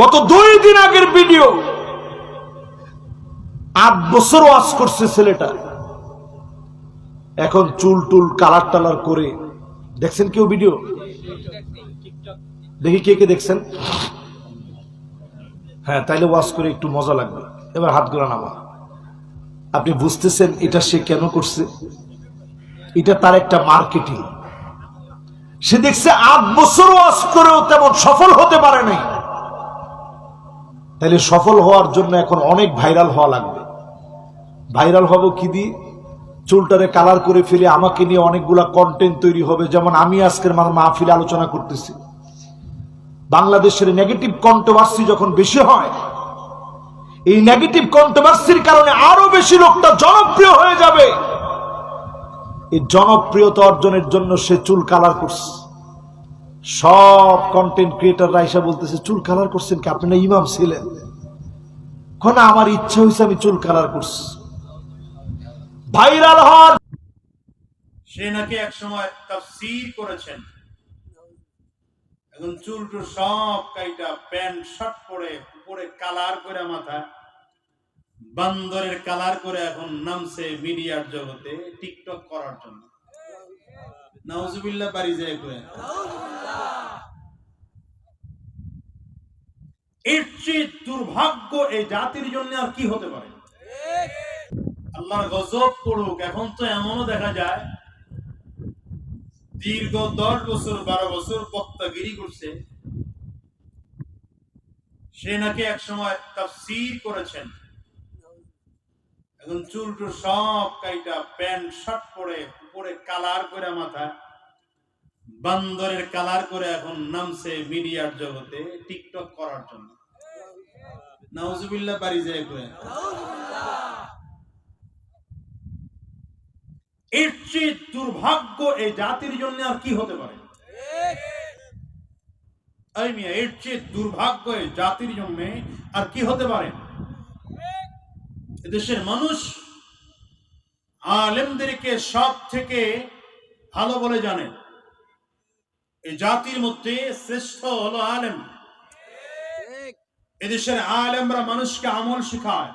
গত দুই দিন আগের ভিডিও। আট বছর ওয়াজ করছে ছেলেটা। এখন চুল টুল কালার টালার করে। দেখছেন কেউ ভিডিও? দেখি কে কে দেখছেন? হ্যাঁ তাইলে ওয়াজ করে একটু মজা লাগবে। এবার হাত গোড়া নামা আপনি বুঝতেছেন এটা সে কেন করছে? এটা তার একটা মার্কেটিং। সে দেখছে আট বছর ওয়াজ করেও তেমন সফল হতে পারে নাই। তাহলে সফল হওয়ার জন্য এখন অনেক ভাইরাল হওয়া লাগবে। ভাইরাল হব কি দিয়ে? চুলটারে কালার করে ফেলে আমাকে নিয়ে অনেকগুলা কন্টেন্ট তৈরি হবে। যেমন আমি আজকের মানে মাহফিলে আলোচনা করতেছি। বাংলাদেশের নেগেটিভ কন্ট্রোভার্সি যখন বেশি হয়, এই নেগেটিভ কন্ট্রোভার্সির কারণে আরও বেশি লোকটা জনপ্রিয় হয়ে যাবে। এই জনপ্রিয়তা অর্জনের জন্য সে চুল কালার করছে। সব কন্টেন্ট ক্রিয়েটাররা এসে বলতেছে, চুল কালার করছেন কি? আপনি না ইমাম ছিলেন? কোন, আমার ইচ্ছা হয়েছে আমি চুল কালার করছি। ভাইরাল হওয়ার সে নাকি এক সময় তাফসীর করেছেন। এখন চুল টুল সব কাইটা প্যান্ট, শার্ট পরে উপরে কালার করে মাথা বান্দরের কালার করে এখন নামছে মিডিয়ার জগতে টিকটক করার জন্য। নাউজুবিল্লাহ যায় করে এর চেয়ে দুর্ভাগ্য এই জাতির জন্য আর কি হতে পারে? আল্লাহর গজব পড়ুক, এখন তো এমনও দেখা যায়, দীর্ঘ দশ বছর, বারো বছর বক্তাগিরি করছে। সে নাকি এক সময় তাফসীর করেছেন। এখন চুল টুল সব কাইটা প্যান্ট, শার্ট পরে উপরে কালার করে মাথা। বান্দরের কালার করে এখন নামছে মিডিয়ার জগতে টিকটক করার জন্য। নাউজুবিল্লাহ, বাড়ি যায় করে এর দুর্ভাগ্য এই জাতির জন্য আর কি হতে পারে? এর চেয়ে দুর্ভাগ্য এই জাতির জন্য আর কি হতে পারে? দেশের মানুষ আলেমদেরকে সব থেকে ভালো বলে জানে। এই জাতির মধ্যে শ্রেষ্ঠ হলো আলেম। এদেশের আলেমরা মানুষকে আমল শিখায়।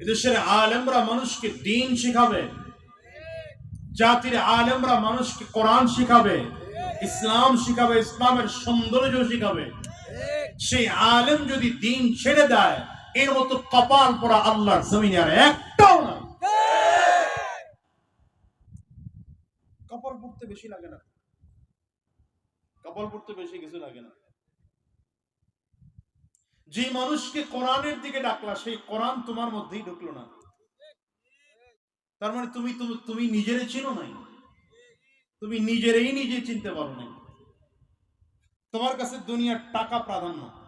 এদেশের আলেমরা মানুষকে দিন শিখাবে। জাতির আলেমরা মানুষকে কোরআন শিখাবে। ইসলাম শিখাবে, ইসলামের সৌন্দর্য শিখাবে। সেই আলেম যদি দিন ছেড়ে দেয় এর মতো কপাল পড়া আল্লাহর জমিনে আর একটাও না কপাল পড়তে বেশি লাগে না। কপাল পড়তে বেশি কিছু লাগে না। যে মানুষকে কোরআনের দিকে ডাকলা সেই কোরআন তোমার মধ্যেই ঢুকলো না। তার মানে তুমি তুমি- তুমি নিজেরে চিনো নাই। তুমি নিজেরই নিজে চিনতে পারো নাই। তোমার কাছে দুনিয়ার টাকা প্রাধান্য।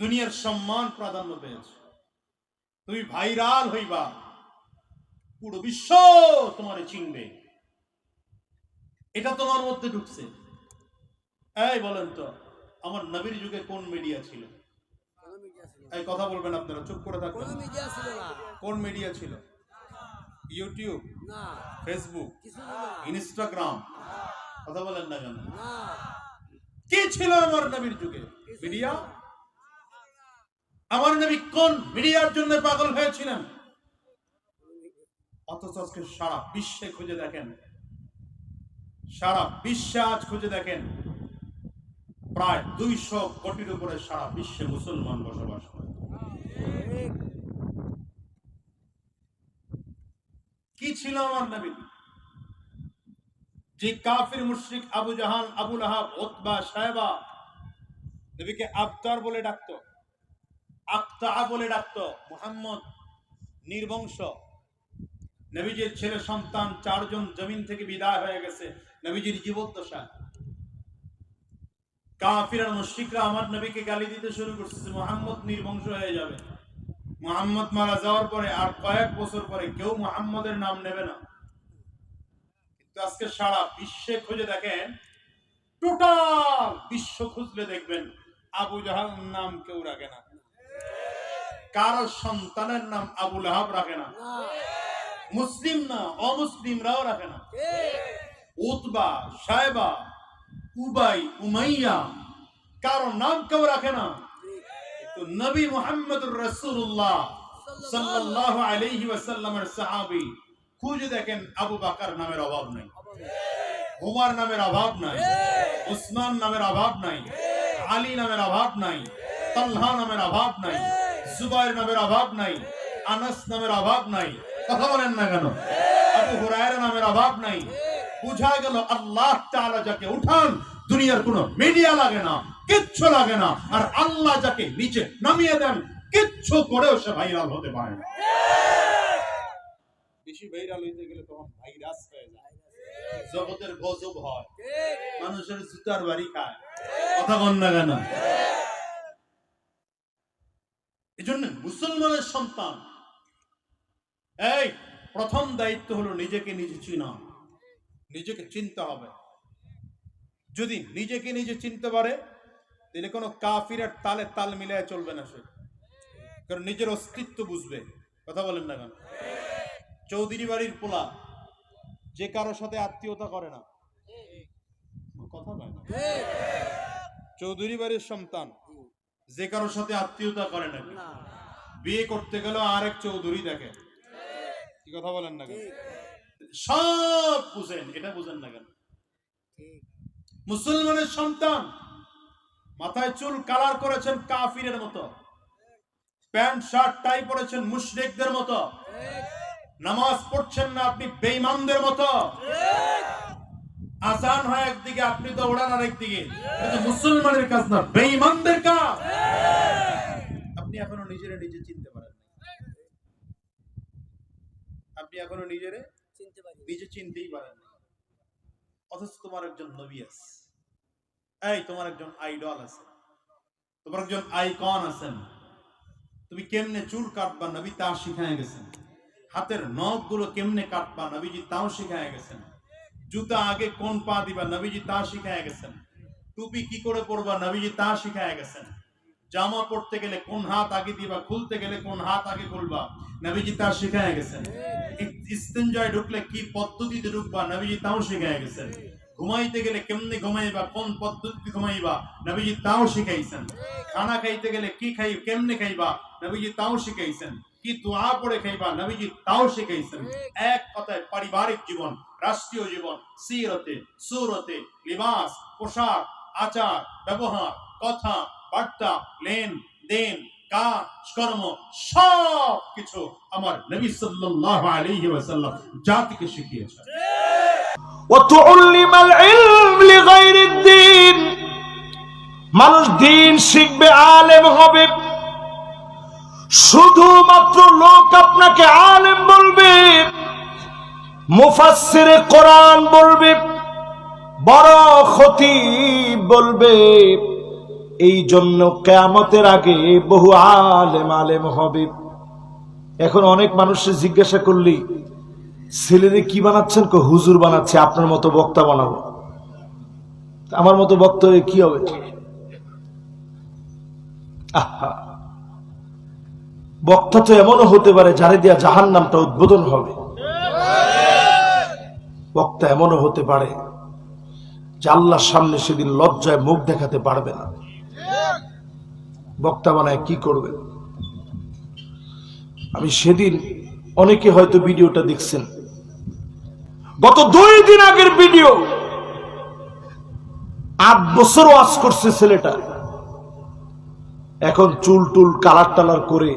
দুনিয়ার সম্মান প্রাধান্য পেয়েছে। তুমি ভাইরাল হইবা। পুরো বিশ্ব তোমারে চিনবে। এটা তোমার মধ্যে ঢুকছে। এই বলেন তো আমার নবীর যুগে কোন মিডিয়া ছিল? এই কথা বলবেন আপনারা চুপ করে থাকবেন। কোনো মিডিয়া ছিল ইউটিউব ফেসবুক ইনস্টাগ্রাম কথা বলেন না কেন? কি ছিল আমার নবীর যুগে? মিডিয়া আমার নবী কোন মিডিয়ার জন্য পাগল হয়েছিলেন? অথচ আজকে সারা বিশ্বে খুঁজে দেখেন। সারা বিশ্বে আজ খুঁজে দেখেন। প্রায় দুইশো কোটির উপরে সারা বিশ্বে মুসলমান বসবাস করে। কি ছিল আমার নবী? যে কাফির, মুশরিক, আবু জাহান আবুল আহাব ওতবা সাহেবা, নবীকে আবতার বলে ডাকতো। আক্তা বলে ডাকতো মুহাম্মদ নির্বংশ। নবীজির ছেলে সন্তান চারজন জমিন থেকে বিদায় হয়ে গেছে, নবীজির জীবদ্দশা। কাফির আমার নবীকে গালি দিতে শুরু করছে, মুহাম্মদ নির্বংশ হয়ে যাবে। মুহাম্মদ মারা যাওয়ার পরে আর কয়েক বছর পরে কেউ মুহাম্মদের নাম নেবে না। কিন্তু আজকে সারা বিশ্বে খুঁজে দেখেন, টোটাল বিশ্ব খুঁজলে দেখবেন, আবু জাহাল নাম কেউ রাখে না। কারও সন্তানের নাম আবুল আহাব রাখে না। মুসলিম না অমুসলিমরাও রাখে না। উতবা সাহেবা উবাই, উমাইয়া, কারও নাম কেউ রাখে না। তো নবী মোহাম্মদুর রাসূলুল্লাহ সাল্লাল্লাহু আলাইহি ওয়াসাল্লামের সাহাবী, খুঁজে দেখেন আবু বাকার নামের অভাব নাই। ওমর নামের অভাব নাই। উসমান নামের অভাব নাই। আলী নামের অভাব নাই। তালহা নামের অভাব নাই। জুবাইর নামের অভাব নাই আনাস নামের অভাব নাই কথা বলেন না কেন? আবু হুরায়রা নামের অভাব নাই। বুঝা গেল আল্লাহ তাআলা যাকে উঠান দুনিয়ার কোনো মিডিয়া লাগে না কিচ্ছু লাগে না আর আল্লাহ যাকে নিচে নামিয়ে দেন কিচ্ছু করেও সে ভাইরাল হতে পারে না। বেশি ভাইরাল হইতে গেলে তখন ভাইরাস হয়ে যায়। জগতের গজব হয়। মানুষের জুতার বাড়ি খায়। কথা বল না কেন? এই জন্য মুসলমানের সন্তান এই প্রথম দায়িত্ব হলো নিজেকে নিজে চিনা নিজেকে চিনতে হবে। যদি নিজেকে নিজে চিনতে পারে তাহলে কোনো কাফিরের তালে তাল মিলায় চলবে না সে। কারণ নিজের অস্তিত্ব বুঝবে। কথা বলেন না কেন? চৌধুরী বাড়ির পোলা যে কারোর সাথে আত্মীয়তা করে না। কথা না? চৌধুরী বাড়ির সন্তান যে কারোর সাথে আত্মীয়তা করে না বিয়ে করতে গেলেও আরেক চৌধুরী দেখে। কি কথা বলেন না কেন? সব বুঝেন এটা বুঝেন না কেন? মুসলমানের সন্তান মাথায় চুল কালার করেছেন কাফিরের মতো। প্যান্ট শার্ট টাই পরেছেন মুশরিকদের মতো। নামাজ পড়ছেন না আপনি বেঈমানদের মতো। আজান হয় একদিকে আপনি তো ওড়ান আরেকদিকে। মুসলমানের কাজ না বেঈমানদের কাজ। আপনি এখনও নিজেরে নিজে চিনতে পারেন আপনি এখনও নিজেরে চিনতে পারি নিজে চিনতেই পারেন অথচ তোমার একজন নবী আছে। এই তোমার একজন আইডল আছে। তোমার একজন আইকন আছেন তুমি কেমনে চুল কাটবা নবী তা শিখায় গেছেন। হাতের নখগুলো কেমনে কাটবা নবীজি তাও শিখায় গেছেন। জুতা আগে কোন পা দিবা? নবীজি তা শিখায় গেছেন। টুপি কি করে পরবা? নবীজি তা শিখায় গেছেন। জামা পড়তে গেলে কোন হাত আগে দিবা? খুলতে গেলে কোন হাত আগে খুলবা? নবীজি তা শিখায় গেছেন। ইস্তেঞ্জয় ঢুকলে কি পদ্ধতিতে ঢুকবা? নবীজি তাও শিখায় গেছেন। ঘুমাইতে গেলে কেমনে ঘুমাইবা? কোন পদ্ধতিতে ঘুমাইবা? নবীজি তাও শিখাইছেন। খানা খাইতে গেলে কি খাই, কেমনে খাইবা? নবীজি তাও শিখাইছেন। কি দোয়া পড়ে খাইবা? নবীজি তাও শিখাইছেন। এক কথায় পারিবারিক জীবন। রাষ্ট্রীয় জীবন সিরতে সুরতে লিবাস পোশাক আচার ব্যবহার কথা বার্তা লেন দেন কাজ কর্ম সব কিছু আমার নবী সাল্লাল্লাহু আলাইহি ওয়াসাল্লাম জাতিকে শিখিয়েছেন وتعلم العلم لغير الدين মানুষ দিন শিখবে আলেম হবে শুধুমাত্র লোক আপনাকে আলেম বলবে মুফাসসিরে কোরআন বলবে, বড় ক্ষতি বলবে এই জন্য কেয়ামতের আগে বহু আলেম আলেম হবে। এখন অনেক মানুষের জিজ্ঞাসা করলি, ছেলেরে কি বানাচ্ছেন কো? হুজুর বানাচ্ছে, আপনার মতো বক্তা বানাবো। আমার মতো বক্তা কি হবে? বক্তা তো এমনও হতে পারে যারে দিয়া জাহান নামটা উদ্বোধন হবে। বক্তা এমনও হতে পারে যে আল্লাহর সামনে সেদিন লজ্জায় মুখ দেখাতে পারবে না। বক্তা বানায় কি করবে আমি সেদিন অনেকে হয়তো ভিডিওটা দেখছেন। গত দুই দিন আগের ভিডিও। আট বছর ওয়াজ করছে ছেলেটা। এখন চুল টুল কালার টালার করে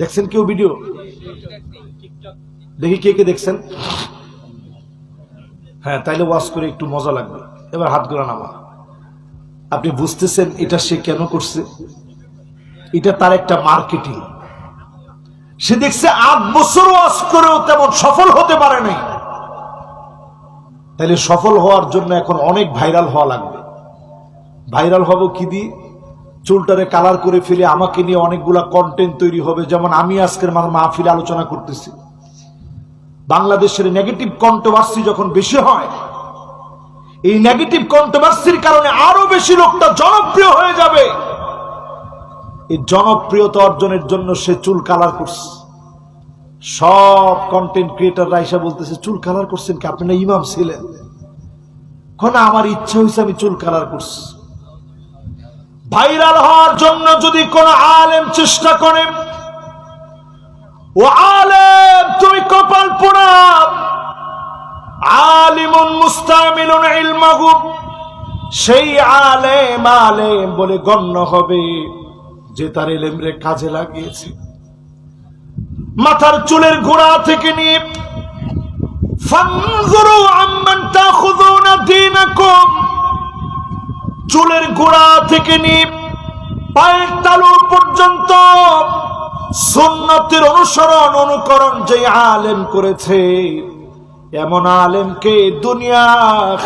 দেখছেন কেউ ভিডিও? দেখি কে কে দেখছেন? হ্যাঁ তাইলে ওয়াশ করে একটু মজা লাগবে। এবার হাত গোলা নামা আপনি বুঝতেছেন এটা সে কেন করছে? এটা তার একটা মার্কেটিং। সে দেখছে আট বছর ওয়াজ করেও তেমন সফল হতে পারে নাই। তাহলে সফল হওয়ার জন্য এখন অনেক ভাইরাল হওয়া লাগবে। ভাইরাল হব কি দিয়ে? চুলটারে কালার করে ফেলে আমাকে নিয়ে অনেকগুলা কন্টেন্ট তৈরি হবে। যেমন আমি আজকের মাহফিলে আলোচনা করতেছি। বাংলাদেশের নেগেটিভ কন্ট্রোভার্সি যখন বেশি হয়, এই নেগেটিভ কন্ট্রোভার্সির কারণে আরও বেশি লোকটা জনপ্রিয় হয়ে যাবে। এই জনপ্রিয়তা অর্জনের জন্য সে চুল কালার করছে। সব কন্টেন্ট ক্রিয়েটাররা এসে বলতেছে, চুল কালার করছেন কি? আপনি না ইমাম ছিলেন? কোন আমার ইচ্ছা হয়েছে আমি চুল কালার করছি। ভাইরাল হওয়ার জন্য যদি কোন আলেম চেষ্টা করে গণ্য হবে যে তার এলেমরে কাজে লাগিয়েছে। মাথার চুলের গোড়া থেকে নিয়ে চুলের গোড়া থেকে নিয়ে, পায়ের তালু পর্যন্ত সুন্নতের অনুসরণ, অনুকরণ যে আলেম করেছে, এমন আলেমকে দুনিয়া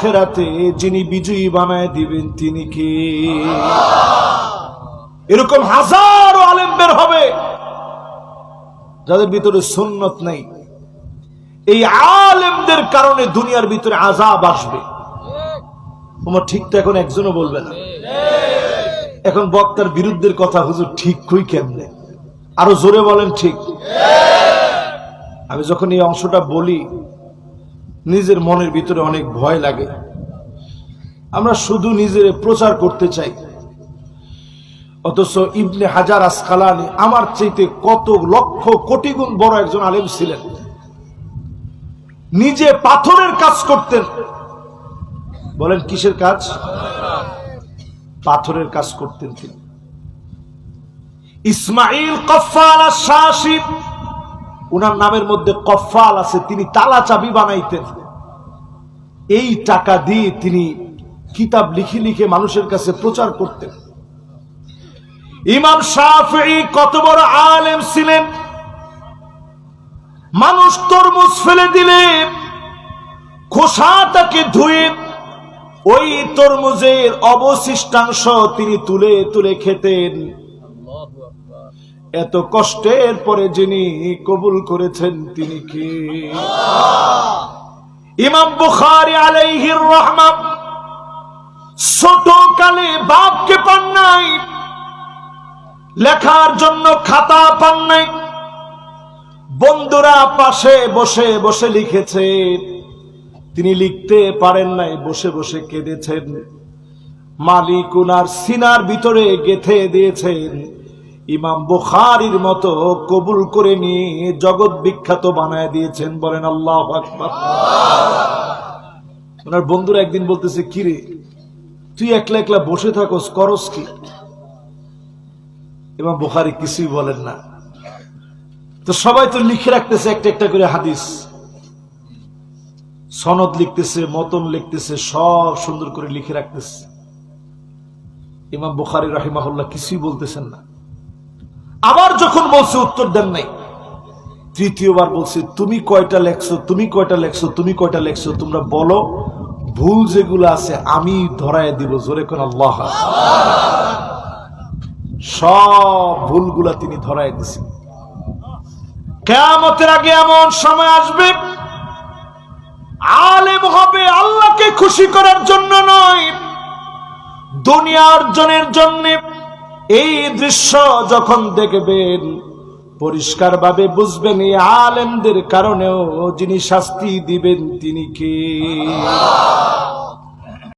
খেরাতে যিনি বিজয়ী বানায় দিবেন, তিনি কি? এরকম হাজারো আলেম বের হবে, যাদের ভিতরে সুন্নত নেই। এই আলেমদের কারণে দুনিয়ার ভিতরে আজাব আসবে। তোমার ঠিক তো এখন একজনও বলবে না। এখন বক্তার বিরুদ্ধের কথা হুজুর ঠিক কই কেমনে? আরও জোরে বলেন ঠিক। আমি যখন এই অংশটা বলি, নিজের মনের ভিতরে অনেক ভয় লাগে। আমরা শুধু নিজের প্রচার করতে চাই। অথচ ইবনে হাজার আসকালানি আমার চাইতে কত লক্ষ কোটি গুণ বড় একজন আলেম ছিলেন। নিজে পাথরের কাজ করতেন। বলেন, কিসের কাজ? পাথরের কাজ করতেন তিনি। ইসমাইল কফাল শাসিব উনার নামের মধ্যে কফাল আছে, তিনি তালা চাবি বানাইতেন। এই টাকা দিয়ে তিনি কিতাব লিখে লিখে মানুষের কাছে প্রচার করতেন। ইমাম শাফি কত বড় আলেম ছিলেন। মানুষ তরমুজ ফেলে দিলে খোসাটাকে ধুয়ে ওই তরমুজের অবশিষ্টাংশ তিনি তুলে তুলে খেতেন। এত কষ্টের পরে যিনি কবুল করেছেন, তিনি কে? ইমাম বুখারি আলাইহির রহমান ছোট কালে বাপকে পান নাই, লেখার জন্য খাতা পান নাই। বন্ধুরা পাশে বসে বসে লিখেছে তিনি লিখতে পারেন নাই, বসে বসে কেঁদেছেন। মালিক উনার সিনার ভিতরে গেথে দিয়েছেন। ইমাম বুখারির মতো কবুল করে নিয়ে জগৎ বিখ্যাত বানায় দিয়েছেন, বলেন আল্লাহ ওনার বন্ধুরা একদিন বলতেছে, কিরে, তুই একলা একলা বসে থাকস, করস কি? ইমাম বুখারি কিছুই বলেন না। তো সবাই তো লিখে রাখতেছে একটা একটা করে হাদিস। সনদ লিখতেছে, মতন লিখতেছে, সব সুন্দর করে লিখে রাখতেছে। ইমাম বুখারি রাহিমাহুল্লাহ কিছুই বলতেছেন না। আবার যখন বলছে উত্তর দেন নাই। তৃতীয়বার বলছে, তুমি কয়টা লেখছো? তুমি কয়টা লেখছো? তুমি কয়টা লেখছো? তোমরা বলো, ভুল যেগুলো আছে আমি ধরায় দিব। জোরে কোন আল্লাহ। সব ভুলগুলা তিনি ধরায় দিছেন। কেয়ামতের আগে এমন সময় আসবে, আলেম হবে আল্লাহকে খুশি করার জন্য নয় দুনিয়া অর্জনের জন্য। এই দৃশ্য যখন দেখবেন পরিষ্কার ভাবে বুঝবেন এই আলেমদের কারণেও যিনি শাস্তি দিবেন তিনি কে?